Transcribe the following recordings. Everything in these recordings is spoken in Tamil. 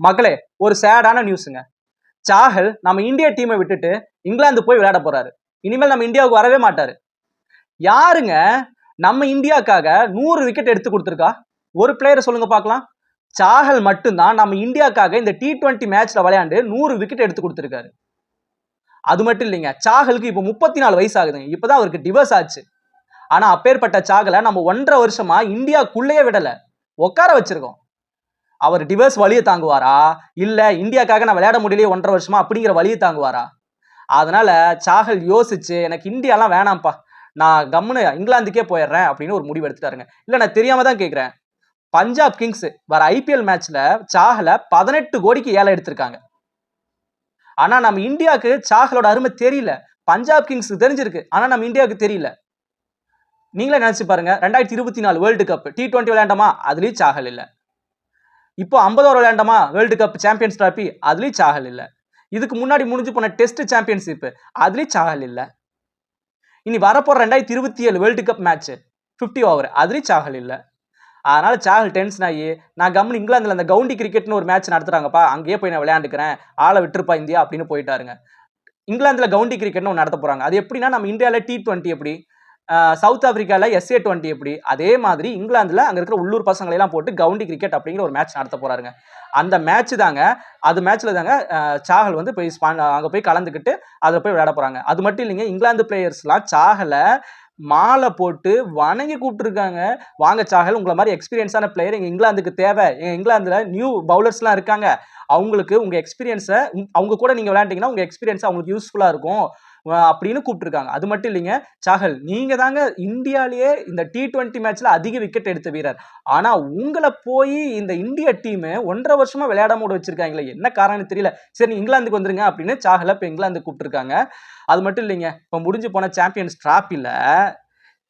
மகளே ஒரு சேடான நியூஸுங்க சாஹல் நம்ம இந்தியா டீமை விட்டுட்டு இங்கிலாந்து போய் விளையாட போறாரு. இனிமேல் நம்ம இந்தியாவுக்கு வரவே மாட்டாரு. யாருங்க நம்ம இந்தியாக்காக நூறு விக்கெட் எடுத்து கொடுத்துருக்கா? ஒரு பிளேயரை சொல்லுங்க பார்க்கலாம். சாஹல் மட்டும்தான் நம்ம இந்தியாக்காக இந்த டி டுவெண்ட்டி மேட்ச்ல விளையாண்டு நூறு விக்கெட் எடுத்து கொடுத்துருக்காரு. அது மட்டும் இல்லைங்க சாகலுக்கு இப்போ முப்பத்தி நாலு வயசு ஆகுதுங்க. இப்போதான் அவருக்கு டிவர்ஸ் ஆச்சு. ஆனால் அப்பேற்பட்ட சாகலை நம்ம ஒன்றரை வருஷமா இந்தியாக்குள்ளேயே விடலை. உட்கார வச்சிருக்கோம். அவர் டிவர்ஸ் வழியை தாங்குவாரா? இல்லை இந்தியாக்காக நான் விளையாட முடியலையே ஒன்றரை வருஷமா அப்படிங்கிற வழியை தாங்குவாரா? அதனால சாகல் யோசிச்சு எனக்கு இந்தியாலாம் வேணாம்ப்பா. நான் கம்முன்னு இங்கிலாந்துக்கே போயிடுறேன் அப்படின்னு ஒரு முடிவு எடுத்துட்டாருங்க. இல்லை நான் தெரியாம தான் கேட்குறேன் பஞ்சாப் கிங்ஸ் வர ஐபிஎல் மேட்ச்ல சாகலை பதினெட்டு கோடிக்கு ஏழை எடுத்திருக்காங்க. ஆனா நம்ம இந்தியாவுக்கு சாகலோட அருமை தெரியல. பஞ்சாப் கிங்ஸ் தெரிஞ்சிருக்கு ஆனா நம்ம இந்தியாவுக்கு தெரியல. நீங்களே நினைச்சு பாருங்க ரெண்டாயிரத்தி இருபத்தி நாலு வேர்ல்டு கப் டி டுவெண்ட்டி விளையாண்டமா? அதுலயும் சாகல் இல்லை. இப்போ ஐம்பது ஓவர் விளையாண்டமா? வேர்ல்டு கப் சாம்பியன்ஸ் ட்ராஃபி அதுலேயும் சாகல் இல்லை. இதுக்கு முன்னாடி முடிஞ்சு போன டெஸ்ட் சாம்பியன்ஷிப்பு அதுலேயும் சாகல் இல்லை. இனி வரப்போகிற ரெண்டாயிரத்தி இருபத்தி ஏழு world cup match fifty over அதுலேயும் சாகல் இல்லை. அதனால் சாகல் டென்ஷன் ஆகி நான் கம்முன்னு இங்கிலாந்தில் அந்த கவுண்டி கிரிக்கெட்னு ஒரு மேட்ச் நடத்துகிறாங்கப்பா அங்கேயே போய் நான் விளையாண்டுக்கிறேன் ஆளை விட்டுருப்பா இந்தியா அப்படின்னு போயிட்டாருங்க. இங்கிலாந்தில் கவுண்டி கிரிக்கெட்னு ஒன்று நடத்த போகிறாங்க அது எப்படின்னா நம்ம இந்தியாவில் டி டுவெண்ட்டி எப்படி? சவுத் ஆப்பிரிக்காவில் எஸ்ஏ டுவெண்ட்டி எப்படி? அதே மாதிரி இங்கிலாந்தில் அங்கே இருக்கிற உள்ளூர் பசங்களெல்லாம் போட்டு கவுண்டி கிரிக்கெட் அப்படிங்கிற ஒரு மேட்ச் நடத்த போகிறாருங்க அந்த மேட்ச் தாங்க அது மேட்ச்சில் தாங்க சாகல் வந்து போய் ஸ்பான் போய் கலந்துக்கிட்டு அதில் போய் விளையாட போகிறாங்க அது மட்டும் இல்லைங்க இங்கிலாந்து பிளேயர்ஸ்லாம் சாகலை மாலை போட்டு வணங்கி கூப்பிட்டுருக்காங்க. வாங்க சாகல் உங்களை மாதிரி எக்ஸ்பீரியன்ஸான பிளேயர் எங்கள் இங்கிலாந்துக்கு தேவை. எங்கள் இங்கிலாந்தில் நியூ பவுலர்ஸ்லாம் இருக்காங்க. அவங்களுக்கு உங்கள் எக்ஸ்பீரியன்ஸை அவங்க கூட நீங்கள் விளையாண்டிங்கன்னா உங்கள் எக்ஸ்பீரியன்ஸ் அவங்களுக்கு யூஸ்ஃபுல்லாக இருக்கும். அப்படின்னு கூப்பிட்டுருக்காங்க. அது மட்டும் இல்லைங்க சாகல் நீங்க தாங்க இந்தியாலேயே இந்த டி டுவெண்ட்டி மேட்ச்ல அதிக விக்கெட் எடுத்த வீரர். ஆனா உங்களை போய் இந்த இந்திய டீம் ஒன்றரை வருஷமா விளையாடாம விட வச்சிருக்காங்களே என்ன காரணம் தெரியல. சரி இங்கிலாந்துக்கு வந்துருங்க அப்படின்னு சாகல இப்போ இங்கிலாந்து கூப்பிட்டுருக்காங்க. அது மட்டும் இல்லைங்க இப்போ முடிஞ்சு போன சாம்பியன்ஸ் டிராஃபில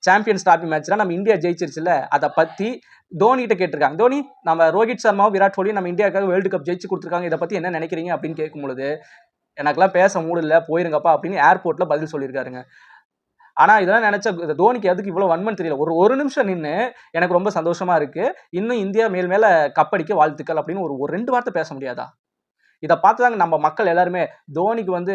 சாம்பியன்ஸ் டிராஃபி மேட்ச்ல நம்ம இந்தியா ஜெயிச்சிருச்சுல அதை பற்றி தோனிகிட்ட கேட்டிருக்காங்க. தோனி நம்ம ரோஹித் சர்மாவும் விராட் கோலி நம்ம இந்தியாவுக்காக வேர்ல்டு கப் ஜெயிச்சு கொடுத்துருக்காங்க. இதை பற்றி என்ன நினைக்கிறீங்க அப்படின்னு கேட்கும் பொழுது எனக்கெல்லாம் பேச மூடு போயிருங்கப்பா அப்படின்னு ஏர்போர்ட்டில் பதில் சொல்லியிருக்காருங்க. ஆனால் இதெல்லாம் நினச்ச தோனிக்கு எதுக்கு இவ்வளோ வன்மன் தெரியல. ஒரு ஒரு நிமிஷம் நின்று எனக்கு ரொம்ப சந்தோஷமாக இருக்குது இன்னும் இந்தியா மேல் மேலே கப்படிக்க வாழ்த்துக்கள் அப்படின்னு ஒரு ஒரு ரெண்டு வார்த்தை பேச முடியாதா? இதை பார்த்துதாங்க நம்ம மக்கள் எல்லாருமே தோனிக்கு வந்து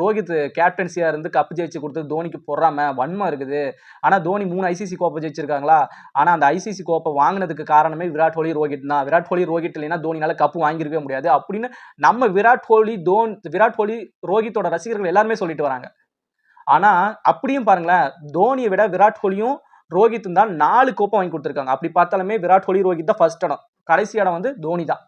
ரோஹித் கேப்டன்சியா இருந்து கப்பு ஜெயிச்சு கொடுத்து தோனிக்கு பொறாம வன்மம் இருக்குது. ஆனா தோனி மூணு ஐசிசி கோப்பை ஜெயிச்சிருக்காங்களா? ஆனா அந்த ஐசிசி கோப்பை வாங்கினதுக்கு காரணமே விராட் கோலி ரோஹித் தான். விராட் கோலி ரோஹித் இல்லைன்னா தோனினால கப்பு வாங்கியிருக்கவே முடியாது அப்படின்னு நம்ம விராட் கோலி தோன் விராட் கோலி ரோஹித்தோட ரசிகர்கள் எல்லாருமே சொல்லிட்டு வராங்க. ஆனா அப்படியும் பாருங்களேன் தோனியை விட விராட் கோலியும் ரோஹித்தும் தான் நாலு கோப்பை வாங்கி கொடுத்துருக்காங்க. அப்படி பார்த்தாலுமே விராட் கோலி ரோஹித் தான் ஃபர்ஸ்ட் இடம். கடைசி இடம் வந்து தோனி தான்.